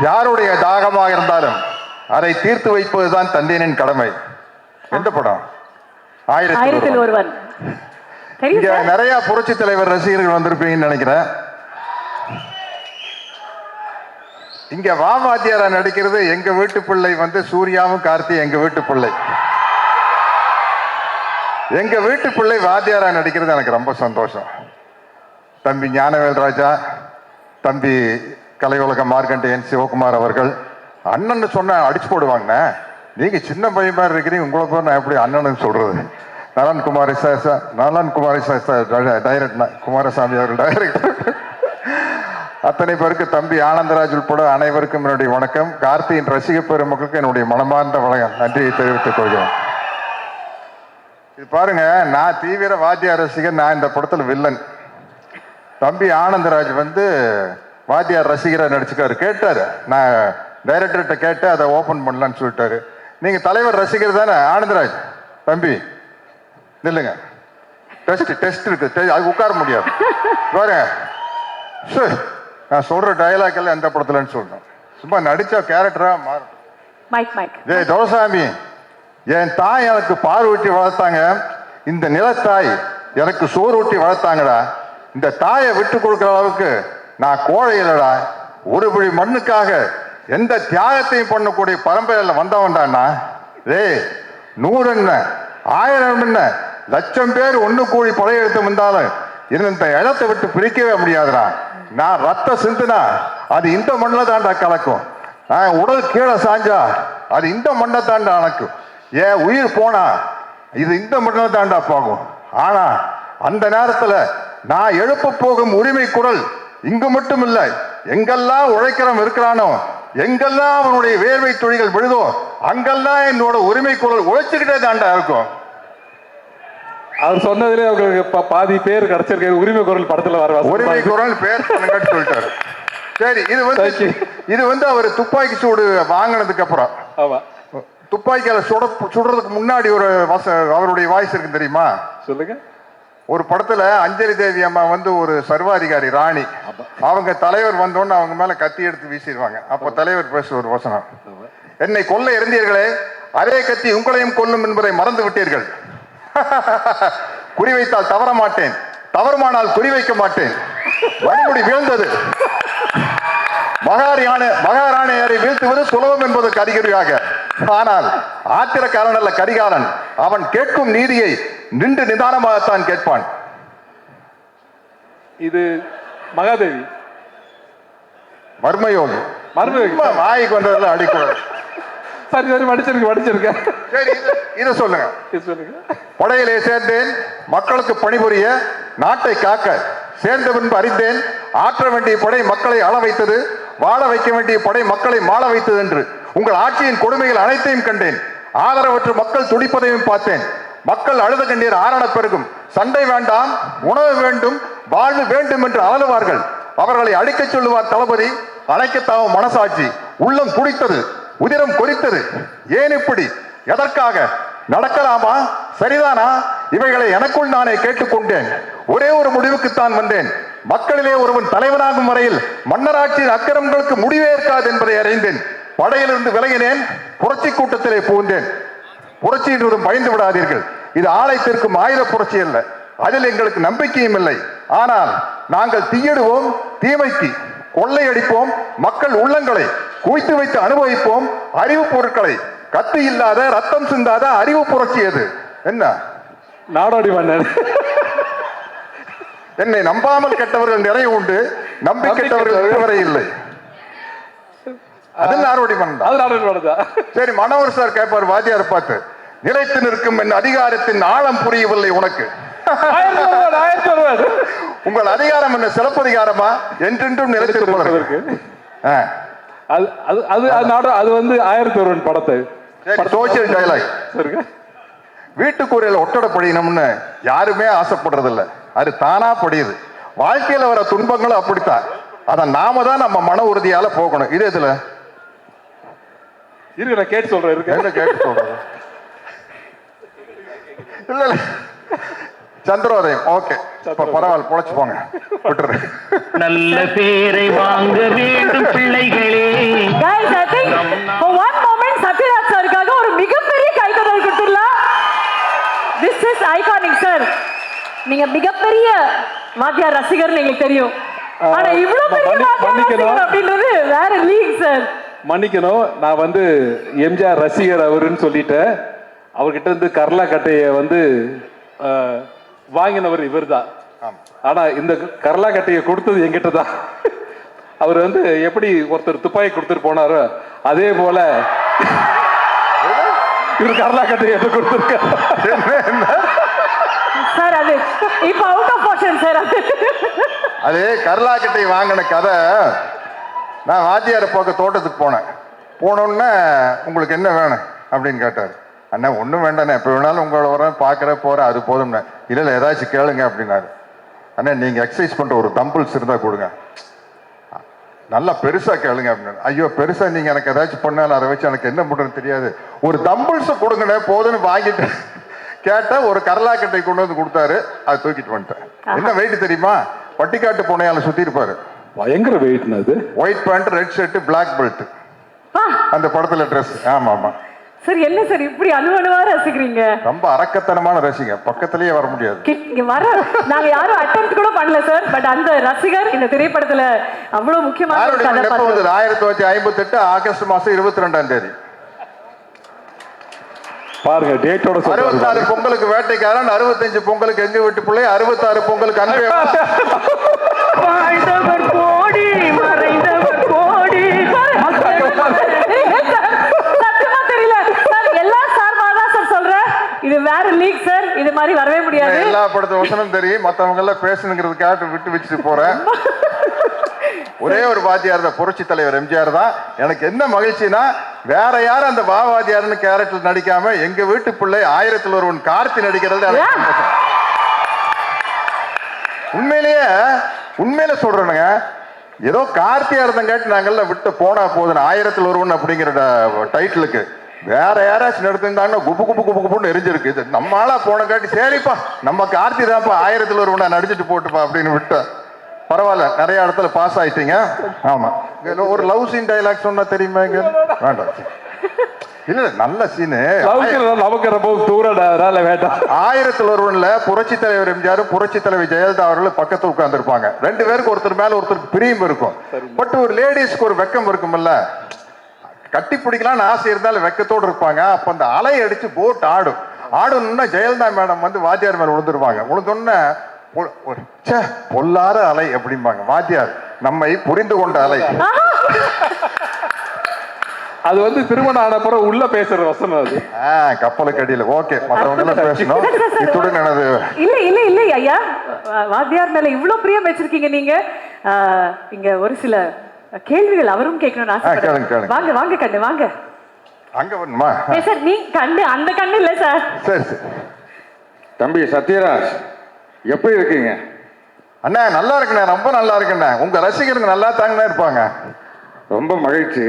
யாருடைய தாகமாக இருந்தாலும் அதை தீர்த்து வைப்பதுதான் தந்தையனின் கடமை. எந்த படம்? ஆயிரத்தில் ஒருவன். இங்க நிறைய புரட்சி தலைவர் ரசிகர்கள் வந்திருப்பீங்கன்னு நினைக்கிறேன். இங்க வாமாத்தியாரா நடிக்கிறது எங்க வீட்டு பிள்ளை வந்து சூர்யாவும் கார்த்தி எங்க வீட்டு பிள்ளை. எங்க வீட்டு பிள்ளை வாத்தியாரா நடிக்கிறது எனக்கு ரொம்ப சந்தோஷம். தம்பி ஞானவேல் ராஜா தம்பி கலையுலக மார்க்கண்டேயன் சிவகுமார் அவர்கள் அண்ணன் சொன்ன அடிச்சு போடுவாங்கண்ணே. நீங்க சின்ன பையன் மாதிரி இருக்கிறீங்க உங்களை போய் நான் எப்படி அண்ணனுக்கு சொல்றது? நலன் குமாரி சார் நலன் குமாரி சார் டைரக்ட் குமாரசாமி அவர்கள் டைரக்டர். அத்தனை பேருக்கு தம்பி ஆனந்தராஜ் உட்பட அனைவருக்கும் என்னுடைய வணக்கம். கார்த்தியின் ரசிக பெருமக்களுக்கு என்னுடைய மனமார்ந்த வணக்கம். நன்றியை தெரிவித்துக் கொள்கிறேன். இது பாருங்க நான் தீவிர வாத்திய ரசிகன் நான் இந்த படத்தில் வில்லன். தம்பி ஆனந்தராஜ் வந்து வாத்தியார் ரசிகரா நடிச்சுக்காரு கேட்டாரு. நான் டைரக்டர்கிட்ட கேட்டு அதை ஓபன் பண்ணலான்னு சொல்லிட்டாரு. நீங்க தலைவர் ரசிகர் தானே? ஆனந்தராஜ் தம்பி நில்லுங்க. டெஸ்ட் டெஸ்ட் இருக்கு. அது உட்கார முடியாது. பாருங்க. ச்சே, நான் சொல்ற டயலாக் எல்லாம் எந்த படத்துலன்னு சொல்லணும். சும்மா நடிச்ச கேரக்டரா மாறும். மைக் மைக் டேய் துரசாமி என் தாய் எனக்கு பால் ஊட்டி வளர்த்தாங்க. இந்த நிலத்தாய் எனக்கு சோறு ஊட்டி வளர்த்தாங்கடா. இந்த தாயை விட்டு கொடுக்குற அளவுக்கு நான் கோழை இல்லடா. ஒரு பிடி மண்ணுக்காக எந்த தியாகத்தையும் பண்ணக்கூடிய பரம்பரையில் வந்தவன்டாண்ணா டேய் நூறு என்ன? ஆயிரம் என்ன? லட்சம் பேர் ஒன்று கூடி படையெடுத்து வந்தாலும் இந்த இடத்தை விட்டு பிரிக்கவே முடியாதுடா. நான் ரத்த சிந்துனா அது இந்த மண்ணில் தாண்டா கலக்கும். நான் உடல் கீழே சாஞ்சா அது இந்த மண்ணை தாண்டா அணக்கும். ஏன் உயிர் போனா இது இந்த மண்ணை தாண்டா போகும். ஆனால் அந்த நேரத்தில் நான் எழுப்ப போகும் உரிமை குரல் இங்கு மட்டும் இல்ல எங்கெல்லாம் உழைக்கிறவன் இருக்கிறானோ எங்கெல்லாம் அவனுடைய வேர்வை துளிகள் விழுதோ அங்கெல்லாம் என்னோட உரிமை குரல் உழைச்சுக்கிட்டே தாண்டா இருக்கும். அவர் சொன்னதுல உங்களுக்கு பாதி பேர் கிடைச்சிருக்கு உரிமை குரல் படத்துல வர உரிமை குரல் பேர் சொல்லிட்டாரு. சரி இது வந்து. இது வந்து அவர் துப்பாக்கி சூடு வாங்கினதுக்கு அப்புறம். ஆமா. துப்பாக்கியால சுட சுடுறதுக்கு முன்னாடி ஒரு அவருடைய வாய்ஸ் இருக்கு தெரியுமா? சொல்லுங்க. ஒரு படத்துல அஞ்சலி தேவி அம்மா வந்து ஒரு சர்வாதிகாரி ராணி. அவங்க தலைவர் வந்தோன்னு அவங்க மேல கத்தி எடுத்து வீசிடுவாங்க. அப்ப தலைவர் பேச ஒரு வசனம். என்னை கொல்ல இருந்தீர்களே அதே கத்தி உங்களையும் கொல்லும் என்பதை மறந்து விட்டீர்கள். குறிவைத்தால் தவற மாட்டேன் தவறுமானால் குறிவைக்க மாட்டேன். வழிமுடி வீழ்ந்தது. மகாராணி மகாராணியரை வீழ்த்துவது சுலபம் என்பதற்கு அறிகுறியாக ஆனால் ஆத்திரக்காரன் அல்ல கரிகாலன் அவன் கேட்கும் நீதியை நின்று நிதானமாகத்தான் கேட்பான். இது மகாதேவி. மர்மயோகி மர்மயோகி. வாய்க்கு வந்ததெல்லாம் அடிக்கூடாது. சரி சரி படிச்சிருக்க படிச்சிருக்கேன் சரி இது- சொல்லுங்க. சொல்லுங்க. படையிலே சேர்ந்தேன் மக்களுக்கு பணிபுரிய நாட்டை காக்க சேர்ந்த பின்பு அறிந்தேன் ஆற்ற வேண்டிய படை மக்களை ஆள வைத்தது வாழ வைக்க வேண்டிய படை மக்களை மாள வைத்தது என்று உங்கள் ஆட்சியின் கொடுமைகள் அனைத்தையும் கண்டேன். ஆதரவற்று மக்கள் துடிப்பதையும் பார்த்தேன். மக்கள் அழுத கண்ணீர் ஆரண பெருகும் சண்டை வேண்டாம் உணவு வேண்டும் வாழ்வு வேண்டும் என்று அலறுவார்கள். அவர்களை அடிக்கச் சொல்லுவார் தளபதி அணைக்கத்தாவும் மனசாட்சி உள்ளம் குடித்தது உதிரம் கொதித்தது ஏன் இப்படி? எதற்காக? நடக்கலாமா? சரிதானா? இவைகளை எனக்குள் நானே கேட்டுக்கொண்டேன். ஒரே ஒரு முடிவுக்குத்தான் வந்தேன். மக்களிலே ஒருவன் தலைவனாகும் வரையில் மன்னராட்சியின் அக்கிரமங்களுக்கு முடிவே இருக்காது என்பதை அறிந்தேன். படையிலிருந்து விலகினேன் புரட்சி கூட்டத்திலே புகுந்தேன். புரட்சி என்றும் பயந்து விடாதீர்கள். இது ஆலை தீர்க்கும் ஆயுத புரட்சி அல்ல. அதில் எங்களுக்கு நம்பிக்கையும் இல்லை. ஆனால் நாங்கள் தீயிடுவோம் தீமைக்கு கொள்ளையடிப்போம் மக்கள் உள்ளங்களை குவித்து வைத்து அனுபவிப்போம். அறிவு பொருட்களை கத்து இல்லாத ரத்தம் சிந்தாத அறிவு புரட்சி அது. என்ன? நாடோடி மன்னர் என்னை நம்பாமல் கெட்டவர்கள் நிறைய உண்டு. நம்பி கெட்டவர்கள் இதுவரை இல்லை. அது நாடோடி மன்னன் சரி மனோகர் சார் கேட்பார் வாத்தியார் பார்த்து நிலைத்து நிற்கும் என் அதிகாரத்தின் ஆழம் புரியவில்லை உனக்கு. உங்கள் அதிகாரம் என்ன சிறப்பதிகாரமா? என்றென்றும் நிலைத்திருப்பதற்கு. அது அது அது வந்து ஆயிரத்தி ஒருவன் படத்தை. சோசியல் டயலாக் சரிங்க. வீட்டுக்கூரையில ஒட்டடை படியணும்னு யாருமே ஆசைப்படுறது இல்ல அது தானா படியுது. வாழ்க்கையில வர துன்பங்களும் அப்படித்தான். அத நாம தான் நம்ம மன உறுதியால போகணும். இது எதுல? இருக்கு நான் கேட்டு சொல்றேன். இருக்கு. என்ன கேட்டு சொல்றது? இல்ல இல்ல. சந்திரோதயம். ஓகே. பரவாயில்ல பொழைச்சு போங்க. விட்டுரு. நல்ல பேரை வாங்க வேண்டும் நீங்க மிகப்பெரிய வாத்தியார் ரசிகர்னு எங்களுக்கு தெரியும். ஆனா இவ்வளவு பெரிய வாத்தியார். ரசிகர் அப்படின்றது வேற லீக் சார் மன்னிக்கணும். நான் வந்து எம்ஜிஆர் ரசிகர் அவருன்னு சொல்லிட்டேன். அவர்கிட்ட இருந்து கர்லா கட்டையை வந்து வாங்கினவர் இவர்தான். ஆனா இந்த கர்லா கட்டையை கொடுத்தது என்கிட்ட தான் அவர் வந்து எப்படி ஒருத்தர் துப்பாக்கி கொடுத்துட்டு போனாரோ அதே போல இவர் கர்லா கட்டையை கொடுத்துருக்காரு. இப்ப அவுட் ஆஃப் போர்ஷன் சார் அது அது கர்லாக்கட்டை வாங்கின கதை. நான் வாத்தியார் போக்க தோட்டத்துக்கு போனேன். போனோன்னே உங்களுக்கு என்ன வேணும்? அப்படின்னு கேட்டார். அண்ணா ஒன்றும் வேண்டாண்ணே. எப்போ வேணாலும் உங்களை வரேன் பார்க்குற போகிறேன் அது போதும்ண்ணே. இல்லை இல்லை ஏதாச்சும் கேளுங்க அப்படின்னாரு. அண்ணா நீங்கள் எக்ஸசைஸ் பண்ணுற ஒரு தம்பிள்ஸ் இருந்தால் கொடுங்க. நல்லா பெருசாக கேளுங்க அப்படின்னு ஐயோ பெருசாக நீங்கள் எனக்கு ஏதாச்சும் பண்ணாலும் அதை வச்சு எனக்கு என்ன பண்ணுறதுன்னு தெரியாது. ஒரு தம்பிள்ஸை கொடுங்கண்ணே போதுன்னு வாங்கிட்டு கேட்டால் ஒரு கரலாக்கட்டை கொண்டு வந்து கொடுத்தாரு. அதை தூக்கிட்டு வந்துட்டேன். என்ன வெயிட் தெரியுமா? பட்டிக்காட்டு பூனையால சுற்றி இருப்பாரு. பயங்கர வெயிட்னு அது. White pant red shirt black belt அந்த படத்துல ட்ரெஸ் ஆமா ஆமா. சார் என்ன சார் இப்படி அணுவணுவா ரசிக்கிறீங்க? ரொம்ப அரக்கத்தனமான ரசிங்க பக்கத்திலேயே வர முடியாது. இங்க வர நாங்க யாரும் அட்டம் கூட பண்ணல சார் பட் அந்த ரசிகர் இந்த திரைப்படத்துல அவ்வளவு முக்கியமான ஆயிரத்தி தொள்ளாயிரத்தி ஐம்பத்தி எட்டு ஆகஸ்ட் மாசம் இருபத்தி ரெண்டாம் தேதி. பாருங்க டேட்டோட அறுபத்தாறு பொங்கலுக்கு வேட்டைக்காரன் அறுபத்தஞ்சு பொங்கலுக்கு எங்க வீட்டு பிள்ளை அறுபத்தாறு பொங்கலுக்கு அன்பே கோடி மறைந்தவர் கோடி. இது வேற லீக் சார். இது மாதிரி வரவே முடியாது. எல்லா படத்து வசனம் தெரியும் மத்தவங்க எல்லாம் பேசணுங்கிறதுக்காக விட்டு வச்சுட்டு போறேன். ஒரே ஒரு வாத்தியார் தான் புரட்சி தலைவர் எம்ஜிஆர் தான். எனக்கு என்ன மகிழ்ச்சினா வேற யாரும் அந்த பாவாதியார்னு கேரக்டர் நடிக்காம எங்க வீட்டு பிள்ளை ஆயிரத்தில் ஒருவன் கார்த்தி நடிக்கிறது. உண்மையிலேயே உண்மையில சொல்றேனுங்க ஏதோ கார்த்தியா இருந்தங்காட்டி நாங்கெல்லாம் விட்டு போனா போதும் ஆயிரத்தில் ஒருவன் அப்படிங்கிற டைட்டிலுக்கு வேற யாராச்சும் எடுத்திருந்தாங்கன்னா குப்பு குப்பு குப்பு குப்புன்னு எரிஞ்சிருக்கு. இது ஆளா போனங்காட்டி சரிப்பா நம்ம கார்த்தி தான்ப்பா ஆயிரத்தில் ஒருவனா நடிச்சிட்டு போட்டுப்பா அப்படின்னு விட்டேன். பரவாயில்ல நிறைய இடத்துல பாஸ் ஆயிட்டீங்க. ஆமா. ஒரு லவ் சீன் டைலாக் சொன்னா தெரியுமா இங்க? வேண்டாம். இல்ல நல்ல சீனு நமக்கு ரொம்ப அதனால வேண்டாம். ஆயிரத்தில் ஒருவன்ல புரட்சி தலைவர் எம்ஜிஆர் புரட்சி தலைவர் ஜெயலலிதா அவர்கள் பக்கத்துல உட்கார்ந்துருப்பாங்க. ரெண்டு பேருக்கு ஒருத்தர் மேல ஒருத்தருக்கு பிரியம் இருக்கும். பட் ஒரு லேடிஸ்க்கு ஒரு வெக்கம் இருக்கும்ல. கட்டி பிடிக்கலாம்னு ஆசை இருந்தாலும் வெக்கத்தோடு இருப்பாங்க. அப்ப அந்த அலை அடிச்சு போட் ஆடும். ஆடணும்னா ஜெயலலிதா மேடம் வந்து வாத்தியார் மேல விழுந்துருவாங்க. ச்சே பொல்லாத அலை அப்படிம்பாங்க. வாத்தியார் நம்மை புரிந்து கொண்ட அலை. அது வந்து திருமணம் ஆன பிறகு உள்ள பேசுற வசனம் அது. கப்பலுக்கு அடியில். ஓகே மற்றவங்க பேசணும். இத்துடன் எனது இல்ல இல்ல இல்ல ஐயா. வாத்தியார் மேல இவ்வளவு பிரியம் வச்சிருக்கீங்க நீங்க. ஆஹ், இங்க ஒரு சில கேள்விகள் அவரும் கேட்கணும்னு ஆசைப்படுறேன். வாங்க வாங்க கண்ணு வாங்க. அங்க வேணுமா ஏ சார் நீ கண்ணு அந்த கண்ணு இல்ல சார். சரி சரி. தம்பி சத்யராஜ் எப்படி இருக்கீங்க? அண்ணா நல்லா இருக்குண்ணே ரொம்ப நல்லா இருக்குண்ணே. உங்க ரசிகருங்க நல்லா தாங்கண்ணே இருப்பாங்க. ரொம்ப மகிழ்ச்சி.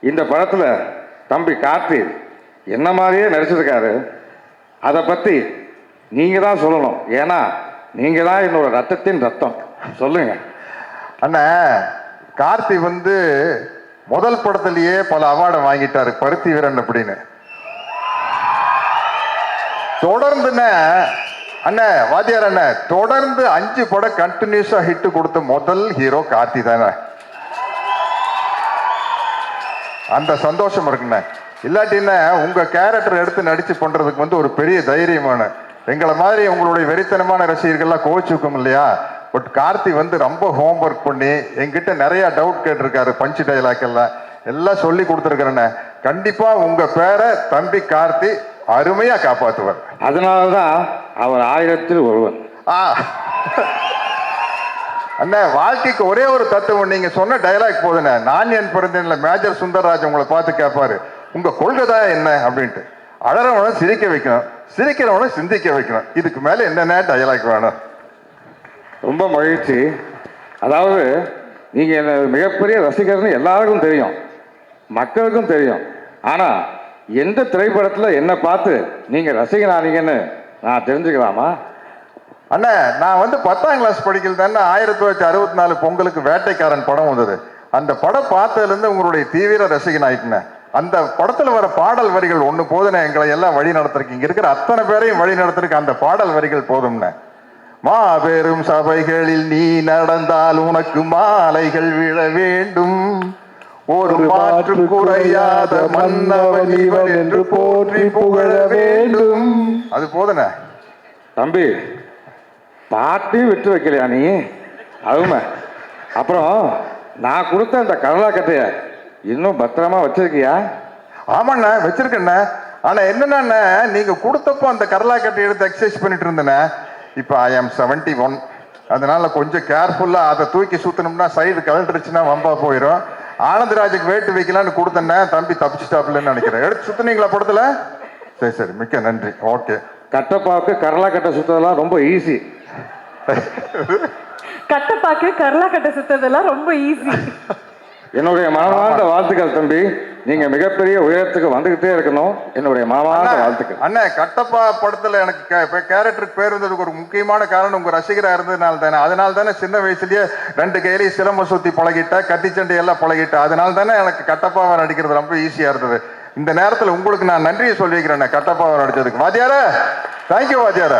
இந்த படத்துல தம்பி கார்த்தி என்ன மாதிரியே நடிச்சிருக்காரு அதை பத்தி நீங்க தான் சொல்லணும். ஏன்னா நீங்க தான் என்னோட ரத்தத்தின் ரத்தம். சொல்லுங்க. அண்ணா கார்த்தி வந்து முதல் படத்திலேயே பல அவார்டை வாங்கிட்டாரு பருத்தி வீரன் அப்படின்னு. தொடர்ந்துண்ணே அண்ணே வாத்தியார் அண்ணே தொடர்ந்து அஞ்சு படம் கண்டினியூஸா ஹிட் கொடுத்த முதல் ஹீரோ கார்த்தி தானே? அந்த சந்தோஷம் இருக்குண்ணே. இல்லாட்டின்னா உங்க கேரக்டர் எடுத்து நடிச்சு பண்றதுக்கு வந்து ஒரு பெரிய தைரியமான எங்களை மாதிரி உங்களுடைய வெறித்தனமான ரசிகர்கள்லாம் கோவிச்சுக்கும் இல்லையா? பட் கார்த்தி வந்து ரொம்ப ஹோம்ஒர்க் பண்ணி எங்கிட்ட நிறைய டவுட் கேட்டிருக்காரு பஞ்சு டைலாக் எல்லாம். எல்லாம் சொல்லி கொடுத்துருக்கிறேண்ணே. கண்டிப்பா உங்க பேரை தம்பி கார்த்தி அருமையா காப்பாத்துவார். அதனால தான் அவர் ஆயிரத்தில் ஒருவன் ஆ. அண்ணா வாழ்க்கைக்கு ஒரே ஒரு தத்துவம் நீங்க சொன்ன டயலாக் போதுண்ணே. நான் என் பிறந்தேன்ல மேஜர் சுந்தரராஜ் உங்களை பார்த்து கேட்பாரு. உங்க கொள்கை தான் என்ன அப்படின்ட்டு. அழறவனை சிரிக்க வைக்கணும் சிரிக்கிறவனை சிந்திக்க வைக்கணும். இதுக்கு மேல என்னென்ன டயலாக் வேணும்? ரொம்ப மகிழ்ச்சி. அதாவது நீங்க என்ன மிகப்பெரிய ரசிகர்னு எல்லாருக்கும் தெரியும். மக்களுக்கும் தெரியும். ஆனா எந்த திரைப்படத்துல என்ன பார்த்து நீங்க ரசிகனானீங்கன்னு நான் தெரிஞ்சுக்கலாமா? அண்ணா நான் வந்து பத்தாம் கிளாஸ் படிக்கல தானே ஆயிரத்தி தொள்ளாயிரத்தி அறுபத்தி நாலு பொங்கலுக்கு வேட்டைக்காரன் படம் வந்தது. அந்த படம் பார்த்ததுலேருந்து உங்களுடைய தீவிர ரசிகன் ஆயிட்டுனேன் அந்த படத்தில் வர பாடல் வரிகள் ஒன்று போதுனே எங்களை எல்லாம் வழி நடத்துறதுக்கு இங்கே இருக்கிற அத்தனை பேரையும் வழி நடத்திருக்கு அந்த பாடல் வரிகள் போதும்னே. மாபெரும் சபைகளில் நீ நடந்தால் உனக்கு மாலைகள் விழ வேண்டும். ஒரு மாற்று குறையாத மன்னவன் இவன் என்று போற்றி புகழ வேண்டும். அது போதுனே தம்பி பாட்டையும் விட்டு வைக்கலையா நீ? அருமை. அப்புறம் நான் கொடுத்த அந்த கடலா கட்டைய இன்னும் பத்திரமா வச்சிருக்கியா? ஆமாண்ணே வச்சிருக்கேண்ணே. ஆனா என்னன்னா நீங்க கொடுத்தப்போ அந்த கடலா கட்டை எடுத்து எக்ஸசைஸ் பண்ணிட்டு இருந்தேனே இப்போ ஐ ஆம் செவன்டி ஒன் அதனால கொஞ்சம் கேர்ஃபுல்லா அதை தூக்கி சுத்தணும்னா சைடு கலண்டுருச்சுன்னா வம்பா போயிடும் ஆனந்தராஜுக்கு வேட்டு வைக்கலான்னு கொடுத்தேன்னே தம்பி தப்பிச்சிட்டாப்லன்னு நினைக்கிறேன். எடுத்து சுத்துனீங்களா படத்துல? சரி சரி மிக்க நன்றி. ஓகே. கட்டப்பாவுக்கு கடலா கட்டை சுத்ததெல்லாம் ரொம்ப ஈஸி கட்டப்பாக்கு கரலா கட்ட சுத்ததெல்லாம் ரொம்ப ஈஸி என்னுடைய மனமார்ந்த வாழ்த்துக்கள் தம்பி. நீங்க மிகப்பெரிய உயரத்துக்கு வந்துகிட்டே இருக்கணும். என்னுடைய மனமார்ந்த வாழ்த்துக்கள். அண்ணே கட்டப்பா படத்துல எனக்கு கேரக்டருக்கு பேர் வந்ததுக்கு ஒரு முக்கியமான காரணம் உங்க ரசிகரா இருந்ததுனால தானே. அதனால தானே சின்ன வயசுலயே ரெண்டு கையிலையும் சிலம்ப சுத்தி பழகிட்ட கத்திச்சண்டை எல்லாம் பழகிட்ட. அதனால தானே எனக்கு கட்டப்பாவை நடிக்கிறது ரொம்ப ஈஸியா இருந்தது. இந்த நேரத்துல உங்களுக்கு நான் நன்றியை சொல்லிக்கிறேன் கட்டப்பாவை நடிச்சதுக்கு. வாத்தியார தேங்க்யூ வாத்தியார.